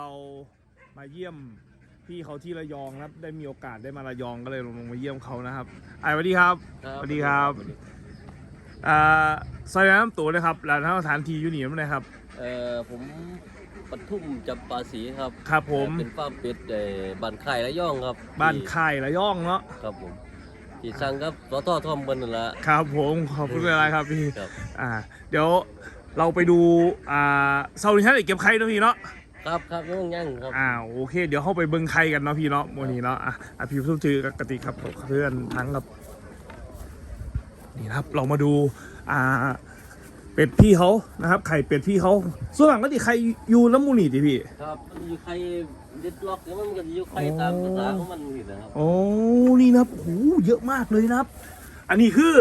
เรามาเยี่ยมพี่เขาที่ระยองนะครับ ได้มีโอกาสได้มาระยองก็เลยลงมาเยี่ยมเขานะครับไอ้สวัสดีครับสวัสดีครับอ่าซอยน้ำตัวเลยครับร้านสถานที่อยู่นี่นั่นนะครับเอ่อผมปทุมจำปาสีครับครับผมเป็นฟาร์มเป็ดเอ่อบ้านไข่ระย่องครับ บ้านที่ค่ายระยองเนาะครับผมที่สั่งครับสททอมกันนั่นแหละครับผมขอบคุณอะไรครับพี่ครับอ่า เดี๋ยวเราไปดูอ่าเซาลิชันเก็บไข่เนาะพี่เนาะ ครับครับยังยังครับอ่าโอเค เดี๋ยวเข้าไปเบิ้งไข่กันเนาะพี่เนาะวันนี้เนาะอะอะพี่ทุกทีกติกครับเพื่อนทั้งครับนี่นะครับเรามาดูอ่าเป็ดพี่เขานะครับ ไข่เป็ดพี่เขาส่วนหลังก็ติไข่อยู่น้ำมูนี่ดิพี่ครับมันอยู่ไข่ดิดล็อกแล้วมันก็อยู่ไข่ตามภาษาของมันนี่นะครับโอ้นี่นะครับโอ้เยอะมากเลยนะครับ อันนี้คือ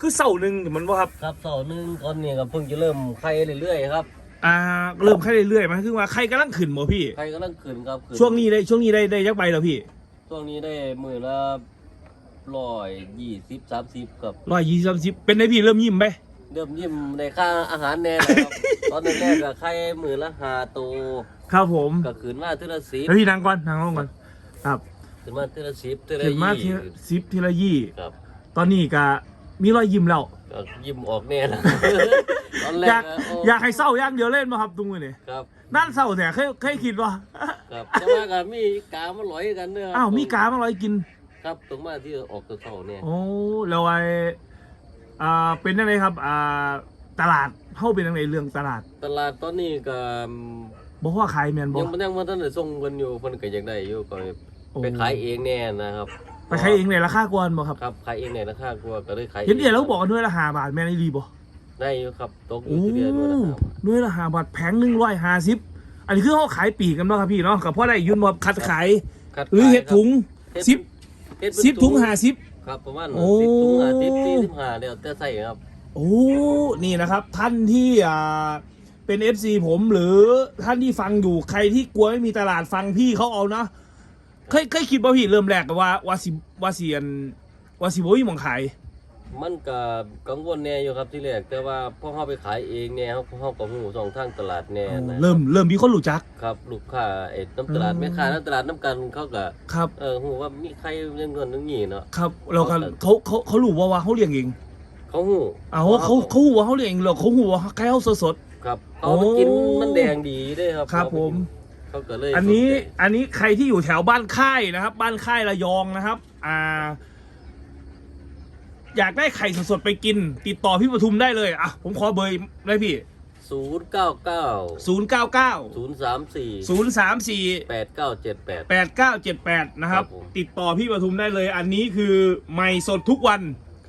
คือเสาหนึ่งมันว่าครับครับเสาร์หนึงก่อนเนี่ยก็เพิ่งจะเริ่มไข่เรื่อยๆครับ อ่าเริ่มไข่เรื่อยๆมาคือว่าไข่กำลังขึ้นบ่พี่ไข่กำลังขึ้นครับขึ้ช่วงนี้ได้ช่วงนี้ได้ได้ยักใบแล้วพี่ช่วงนี้ได้มือละร้อยยี่สิบสามสิบครับ ร้อยยี่สิบสิบเป็นได้พี่เริ่มยิ้มไหมเริ่มยิ้มในค่าอาหารแน่เลยครับ ตอนแรกๆก็ไข่มือละห้าตัวครับผมก็ขึ้นมาทีละสิบแล้วพี่นั่งก่อนนั่งลงก่อนครับขึ้นมาทีละสิบทีละเห็นมาทียี่ละสิบทีละยี่ ครับตอนนี้ก็มีรอยยิ้มแล้วก็ยิ้มออกแน่นะ ตอนแรอกยากอะโอยากให้เศร้าอย่างเดียวเล่นมาครับตรงนี้นี่ครับ นั่นเศร้าแต่เคยเคยคิดว่าครับแต่ว่าก็มีกามาหลอยกันเนื้ออ้าวมีกามาลอยกิน ครับตรงมาที่ออกตัวเขาเนี่ยโอ้แล้วไออ่าเป็นยังไงครับอ่าตลาดเข้าเป็นยังไงเรื่องตลาดตลาดตอนนี้ก็บอกว่าขายแมนบอยังมันยังมันท่านได้ส่งกันอยู่เพิ่นก็ยังได้อยู่ก็ไปขายเองแน่นะครับ ไปขายเองในราคากวนบ่ครับครับขายเองในราคากลัวก็เลยขายเห็นเดียวแล้วบอกกันด้วยละหาบาทแมนอีรีบ่ ได้อยู่ครับตกอโอ้ยู่ที่เดียวด้วยนะครับด้วยละหาบาทแพงหนึ่งร้อยห้าสิบอันนี้คือเขาขายปีกกันเนาะครับพี่เนาะกับพ่อได้ยุ่นมาคัดขาย คัดหรือขายเห็ดถุงครับสิบเฮ็ดเป็นสิบถุงห้าสิบ ครับประมาณโอ้ สิบถุงห้าสิบสี่สิบห้าเดี๋ยวแต่ใส่ครับ โอ้นี่นะครับ ท่านที่อ่าเป็น FC ผมหรือท่านที่ฟังอยู่ใครที่กลัวไม่มีตลาดฟังพี่เขาเอานะเคยเคยคิดว่าพี่เริ่มแรกว่าว่าสิว่าเสียนว่าสิบ่มีหมองขาย มันก็กังวลแน่อยู่ครับที่แรกแต่ว่าพอเขาไปขายเองเนี่ยเขาเขาก็หูสองทางตลาดแน่นะเริ่มเริ่มมีคนรู้จัก ครับลูกค้าไอ้น้ำตลาดอืมแม่ค้าน้ำตลาดน้ำกันเขาก็ครับ เออหูว่ามีใครเรื่องเงินเรื่องนี้เนาะครับแล้วกันเขาเขาเขารู้ว่าว่าเขาเลี้ยงเองเขาหูเอาเขาเขาหูว่าเขาเลี้ยงเองหรอเขาหูว่าใครเขาสดสดครับโอ้เขาไปกินมันแดงดีด้วยครับครับเขาไปผมกินเขาก็เลยอันนี้สใจอันนี้ใครที่อยู่แถวบ้านค่ายนะครับ บ้านค่ายระยองนะครับ อ่า อยากได้ไข่สดๆไปกิน ติดต่อพี่ปทุมได้เลยอะผมขอเบอร์ได้พี่ ศูนย์เก้าเก้าศูนย์เก้าเก้าศูนย์สามสี่ศูนย์สามสี่แปดเก้าเจ็ดแปดแปดเก้าเจ็ดแปดนะครับ ครับผม ติดต่อพี่ปทุมได้เลย อันนี้คือใหม่สดทุกวัน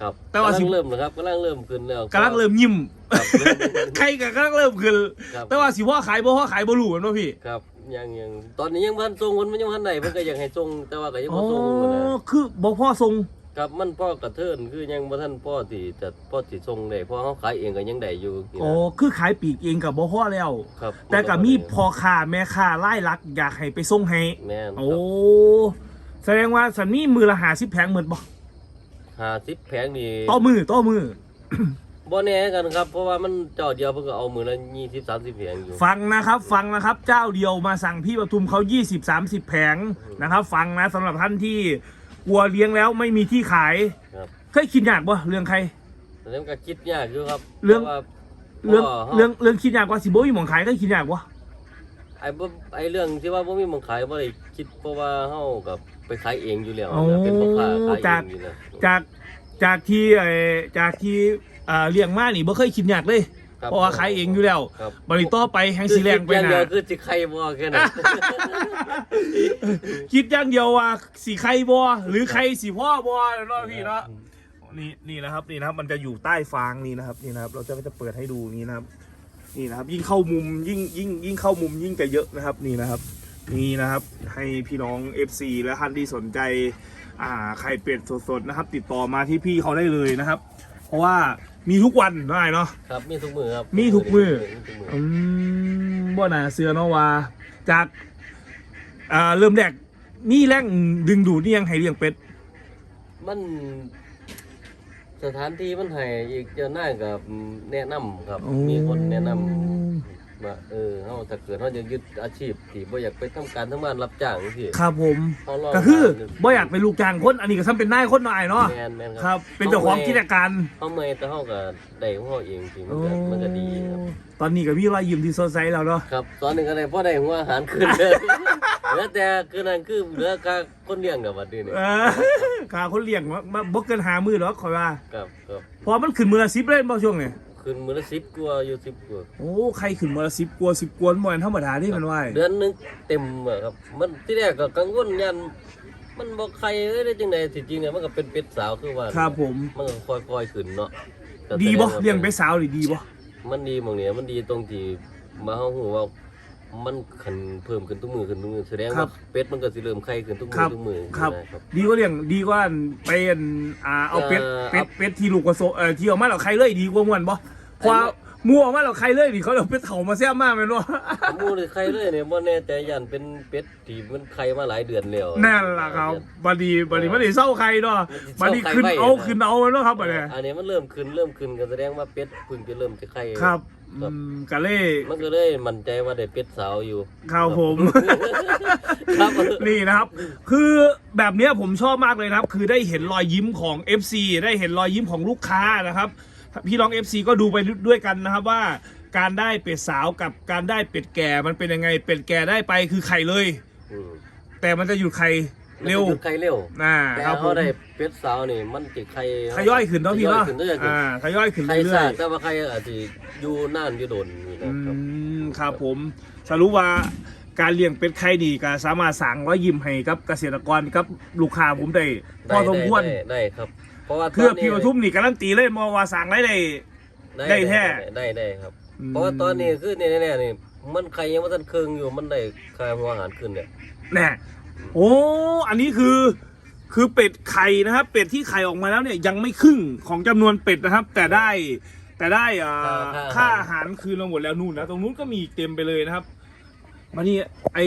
ครับแต่ว่ากำสิลังเริ่มนะครับกำลังเริ่มขึ้นแล้ว กำลังเริ่มยิ้มครับเริ่มใครก็กำลังเริ่มขึ้นครับ แต่ว่าสิว่าขายบ่ว่าขายบ่รู้นะพี่ครับยังยังตอนนี้ยังพันทรงมันยังพันไหนเพิ่นก็ยังให้ทรงแต่ว่าก็ยังอ๋อบ่ทรงอยู่นะคือบ่พ่อทรง ครับมันพ่อกระเทินคือยังบ่ทันพ่อที่จะพ่อสิทรงได้เพราะเขาขายเองก็ยังได้อยู่นี่อ๋อนะคือขายปีกเองกับบ่พ่อแล้ว ครับแต่กับมีพอค้าแม่ค้าไล่ลัก อยากให้ไปส่งให้แม่นโอ้แสดงว่าสันนี่มือละหาสิบแผงเหมือนบ่ห้าสิบแผงนี่ต่อมือต่อมือ บ่แน่กันครับ เพราะว่ามันเจ้าเดียวเพิ่นก็เอามือละ20 30แผงอยู่ฟังนะครับ ฟังนะครับ เจ้าเดียวมาสั่งพี่ปทุมเขา20 30 แผงนะครับ ฟังนะสำหรับท่านที่ กลัวเลี้ยงแล้วไม่มีที่ขาย ครับ เคยคิดยากบ่เรื่องใครแล้วมันก็คิดยากอยู่ครับเรื่องพาะว่าเรื่องพ่อฮาเรื่องเรื่องคิดยากว่าสิบ่มีหมองขายเคยคิดยากบ่ไอ้บ่ไอ้เรื่องที่ว่าบ่มีหมองขายบ่ได้คิดเพราะว่าเฮากับไปขายเองอยู่แล้วโอ้นะเป็นพ่อค้าขายจากเองอยู่นะจากจากที่เอ่อจากที่อ่าเลี้ยงมานี่บ่เคยคิดยากเลย คบเพราะว่าขายเองอยู่แล้วครับบริต่อไปแห่งสีแรงไปคือคิดอย่างเดีนะยวคือสิใครบ่แค่นั้นคิดอย่างเดียวว่าสีใครบอหรือใครสีพ่อบอเนาะพี่เนาะนี่นี่นะครับนี่นะครับ มันจะอยู่ใต้ฟางนี่นะครับนี่นะครับ เราจะจะเปิดให้ดูนี่นะครับ นี่นะครับ ยิ่งเข้ามุมยิ่งยิ่งยิ่งเข้ามุมยิ่งจะเยอะนะครับนี่นะครับ นี่นะครับ ให้พี่น้อง FC และท่านที่สนใจ อ่าไข่เป็ดสดๆนะครับ ติดต่อมาที่พี่เขาได้เลยนะครับ เพราะว่า มีทุกวันได้เนาะ ครับมีทุกมือครับมีทุกมื้อมีทุกมื้ออืมบ่น่าเสือเนาะว่า จากอ่าเริ่มแรกนี่แรงดึงดูดนี่ยังให้เลี้ยงเป็ด มัน สถานที่มันให้อีกเจ้าหน้ากับแนะนำครับ มีคนแนะนำ ว่าเออเฮาถ้าเกิดเฮายังยึดอาชีพที่บ่อยากไปทำการทำงานรับจ้างจังซี่ ครับผมเฮาลองก็คือหาบ่อยากเป็นลูกจ้างคนอันนี้ก็ซ้ำเป็นนายคนหน่อยเนาะแม่นแม่นคครัรับเป็นเจ้าของกิจการเฮาเมื่อยแต่เฮาก็ได้ของเฮาเองที่มันก็มันก็ดีครับ ตอนนี้ก็มีรอยยิ้มที่สดใสแล้วเนาะ ครับตอนนี้ก็ได้พอได้หัวอาหารขึ้นเด้อเหลือแต่คือนั่นคือเหลือค่าคนเลี้ยงกับบัดนี้นี่เออขาคนเลี้ยงมามาบ่เกินหามือหรอกขอยว่า ครับครับพอมันขึ้นมือละสิบเลยบ่ช่วงนี้ ขึ้นมื้อละ10กว่าอยู่10กว่าโอ้ใครขึ้นมือละสิบกว่าสิบกว่าบ่แม่นธรรมดาที่มันว่าเดือนหนึงเต็มอะครับ มันที่แรกก็กังวลยันมันบ่ใครเอ้ยได้จังได๋ที่จริงเนี่ยมันก็เป็นเป็ดสาวคือว่าครับผม มันก็ค่อยๆขึ้นเนาะก็ดีบ่แสงว่าเลี้ยงไปสาวนี่ดีบ่มันดีหมองเนี้ยมันดีตรงที่มาเฮาฮู้ว่า มันขึ้นเพิ่มขึ้นทุกมือขึ้นทุกมือแสดงว่าเป็ดมันก็สิเริ่มไข่ขึ้นทุกมือทุกมือครับ นะครับ ดีกว่าเลี้ยงดีกว่าไปอันอ่าเอาเป็ดเอ่อเป็ดเป็ดที่ลูกกระโซเอ่อที่ออกมาแล้วใครเลยดีกว่าม่วนบ่เพราะว่าหมู่ออกมาแล้วใครเลยนี่เขาเอาเป็ดเฒ่ามาแซ่บมากแม่นบ่ หมูหรือไข่เลยเนี่ยบ่แน่ใจยันเป็นเป็ดที่มันไข่มาหลายเดือนแล้วนั่นล่ะครับบัดนี้บัดนี้มันได้เศร้าใครเนาะบัดนี้ขึ้นเอาขึ้นเอาเนาะครับบัดนี้อันนี้มันเริ่มขึ้นเริ่มขึ้นก็แสดงว่าเป็ดเพิ่งจะเริ่มจะไข่ครับ อืมกะเล่มันก็เลยมั่นใจว่าได้เป็ดสาวอยู่ครับผม ครับ นี่นะครับ คือแบบเนี้ยผมชอบมากเลยนะครับ คือได้เห็นรอยยิ้มของ FC ได้เห็นรอยยิ้มของลูกค้านะครับ พี่น้อง FC ก็ดูไปด้วยกันนะครับว่า การได้เป็ดสาวกับการได้เป็ดแก่มันเป็นยังไง เป็ดแก่ได้ไปคือไข่เลยอืมแต่มันจะหยุดไข่ เร็ว มันจะหยุดไข่เร็วนะแต่ครับผเขามได้เป็ดสาวนี่มันจะไข่ทยอยขึ้นเนาะพี่เนาะทยอยขึ้นทยอยขึ้นอ่าทยอยขึ้นไข่เรื่ซ่าอยแต่ว่าไข่อาจจะอยู่นานอยู่โดนนี่ๆอืนะครับมครับผมสรุปว่าการเลี้ยงเป็ดไข่ดีก็สามารถสั่งรอยยิ้มให้กับเกษตรกรกับลูกค้าผมได้พอสมควร ได้ได้ครับ เพราะว่าเพื่อตนนี้พี่ปทุมนี่การันตีเลยมาว่าสั่งได้เลยได้แท้ ได้ได้ครับอืมเพราะว่าตอนนี้คือเนี่ยแน่ๆนี่มันไข่ยังไม่ทันเครื่องอยู่มันได้ค่าหัวอาหารขึ้นเนี่ย แน่ โอ้อันนี้คือคือเป็ดไข่นะครับ เป็ดที่ไข่ออกมาแล้วเนี่ยยังไม่ครึ่งของจำนวนเป็ดนะครับ แต่ได้แต่ได้อ่าค่าอาหารคืนเราหมดแล้วนู่นนะตรงนู้นก็มีเต็มไปเลยนะครับ มานี่ไอ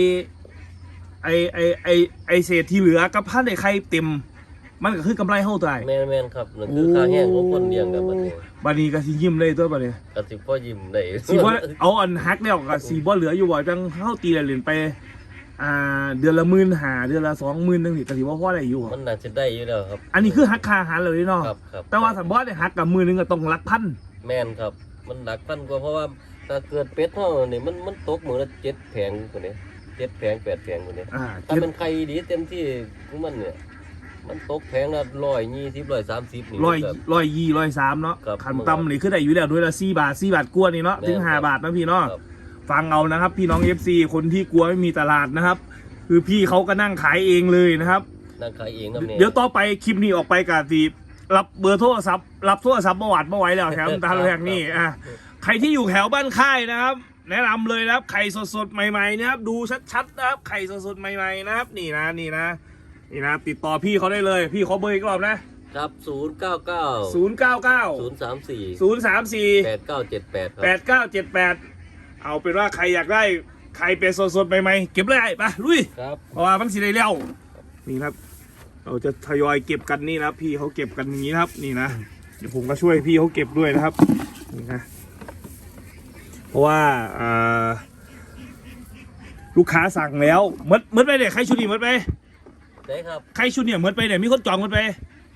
ไอไอไอไอเศษที่เหลือกับพันไอไข่เต็ม มันก็คือกำไรเท่าตัวแม่นแม่นครับนั่นคือค่าแห้งของคนเลี้ยงกันบัดนี้บานี้ก็สิยิ้มเลยตัวบานี้ก็สิพ่อยิ้มได้สีบ่เอาอันฮักแล้วก็สีบ่เหลืออยู่บ่จังเฮาตีละเหรียญไป อ่าเดือนละหมื่นหาเดือนละสองหมื่นนึงนี่ก็สิบ่พอได้อยู่มันน่าจะได้อยู่แล้วครับ อันนี้คือฮักค่าอาหารเลยเนาะครับครับแต่ว่าสันบ่ได้ฮักกับมือนึงก็ต้องหลักพันแม่นครับ มันหนักพันกว่าเพราะว่าถ้าเกิดเป็ดเท่านี่มันมันตกมือละเจ็ดแผงคนนี้เจ็ดแผงแปดแผงคนนี้อ่าถ้าเป็นไข่ดีเต็มที่ของมันเนี่ย มันตกแพงละร้อยยี่สิบร้อยสามสิบนี่ร้อยมันก็ร้อยยี่ร้อยสามเนาะครับขันต่ำนี่คือได้อยู่แล้วด้วยละสี่บาทสี่บาทกว่านี่เนาะแม่นถึงห้าครับบาทนะพี่เนาะ ครับ ฟังเอานะครับ พี่น้อง FC คนที่กลัวไม่มีตลาดนะครับ คือพี่เขาก็นั่งขายเองเลยนะครับ นั่งขายเองครับเนี่ยเดี๋ยวต่อไปคลิปนี้ออกไปกาสีรับเบอร์โทรศัพท์รับโทรศัพท์เมื่อวานเมื่อไว้แล้วแถวบตามแรกนี่อะใครที่อยู่แถวบ้านค่ายนะครับ แนะนำเลยนะครับไข่สดๆใหม่ๆนะครับดูชัดๆนะครับไข่สดๆใหม่ๆนะครับ นี่นะนี่นะนี่นะติดต่อพี่เขาได้เลย พี่เขาเบอร์อีกรอบนะครับ0 9 9 0 9 9 0 3 4 0 3 4 8 9 7 8 8 9 7 8 เก้าเจ็ดแปดครัแปดเก้าเจ็ดแปดเอาเป็นว่าใครอยากได้ไข่เป็ดสดๆใหม่ๆเก็บเลยไปลุยครับ เพราะว่ามันสิได้เร็วนี่นะครับ เราจะทยอยเก็บกันนี่นะครับ พี่เขาเก็บกันอย่างนี้นะครับ นี่นะเดี๋ยวผมก็ช่วยพี่เขาเก็บด้วยนะครับนี่นะเพราะว่าอ่าลูกค้าสั่งแล้วเมดเมดไปเนี่ยใครชุดนี้เมดไปได้ครับใครชุดเนี่ยเมดไปเนี่ยมีคนจองเมดไป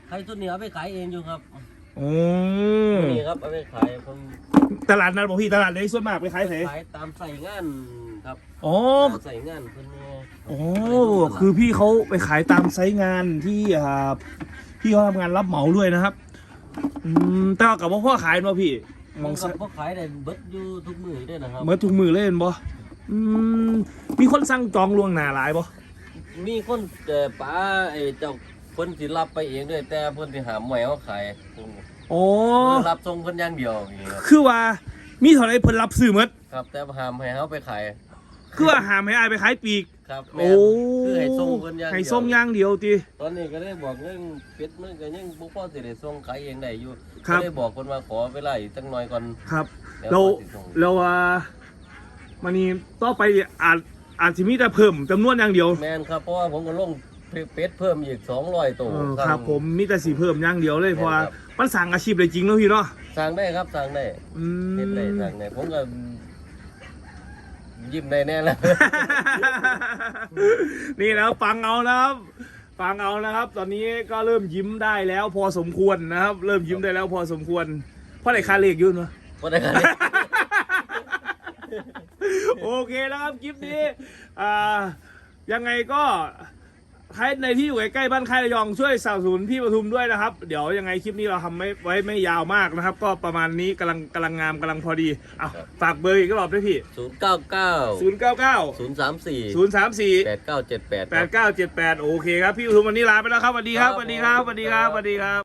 ใครตัวเหนียวไปขายเองอยู่ครับ โอ้นี่ครับเอาไปขายผมตลาดนั้นบอกพี่ตลาดไหนส่วนมากไปขายไหนขายตามใส่งานครับอ๋อตามใส่งานเพิ่นเนี่ยโอ้คือพี่เขาไปขายตามไซต์งานที่อ่าพี่เขาทำงานรับเหมาด้วยนะครับ อืมแต่ว่ากับว่าพ่อขายมาพี่มมอองงซะกับพวกขายได้เบิดอยู่ทุกมื้อด้วยนะครับเมื่อถุงมือเล่นบ่อืมมีคนสั่งจองล่วงหน้าหลายบ่มีคนแต่ป้าไอ้เจ้าเพิ่นสิรับไปเองด้วยแต่เพิ่นสิหาหมวยเขาขายโอ้เพิ่นรับส่งเพิ่นอย่างเดียวอย่างเงี้ยครับคือว่ามีเท่าไรเพิ่นรับซื้อหมดครับ แต่ห้ามให้เขาไปขายคือว่าหามให้อายไปขายปีก ครับแม่โอ้นคือให้ส่งเพิ่นอย่างเดียว ให้ส่งอย่างเดียวติ ตอนนี้ก็ได้บอกเรื่องเป็ดมันก็ยังบ่พอสิได้ส่งขายเองได้อยู่ครับ ก็ได้บอกคนว่าขอเวลาอีกจักหน่อยก่อนครับ แล้วเราค่อยสิส่งเราว่ามันนี่ต่อไปอาจอาจสิมีแต่เพิ่มจำนวนอย่างเดียว แม่นครับเพราะว่าผมก็ลง เป็ดเพิ่มอีก200ตัว เออทางครับผมมีแต่สีเพิ่มอย่างเดียวเลยเพราะว่าครับ มันสั่งอาชีพเลยจริงเนาะพี่เนาะสั่งได้ครับสั่งได้อืเฮ็ดได้มสั่งได้ผมก็ยิ้มได้แน่แล้ว นี่นะครับฟังเอานะครับฟังเอานะครับ ตอนนี้ก็เริ่มยิ้มได้แล้วพอสมควรนะครับ เริ่มยิ้มได้แล้วพอสมควรเพราะไหนคาเลกอยุ่นวะ บ่ได้ครับ โอเคนะครับคลิปนี้อ่ายังไงก็ ใครในที่อยู่ใกล้ๆบ้านค่ายระยองช่วยสนับสนุนพี่ปทุมด้วยนะครับ เดี๋ยวยังไงคลิปนี้เราทำไม่ไว้ไม่ยาวมากนะครับ ก็ประมาณนี้กำลังกำลังงามกำลังพอดีเอาฝากเบอร์อีกรอบด้วยพี่ ศูนย์เก้าเก้าศูนย์เก้าเก้าศูนย์สามสี่ศูนย์สามสี่แปดเก้าเจ็ดแปดแปดเก้าเจ็ดแปดโอเคครับ พี่ปทุมวันนี้ลาไปแล้วครับสวัสดีครับสวัสดีครับสวัสดีครับสวัสดีครับ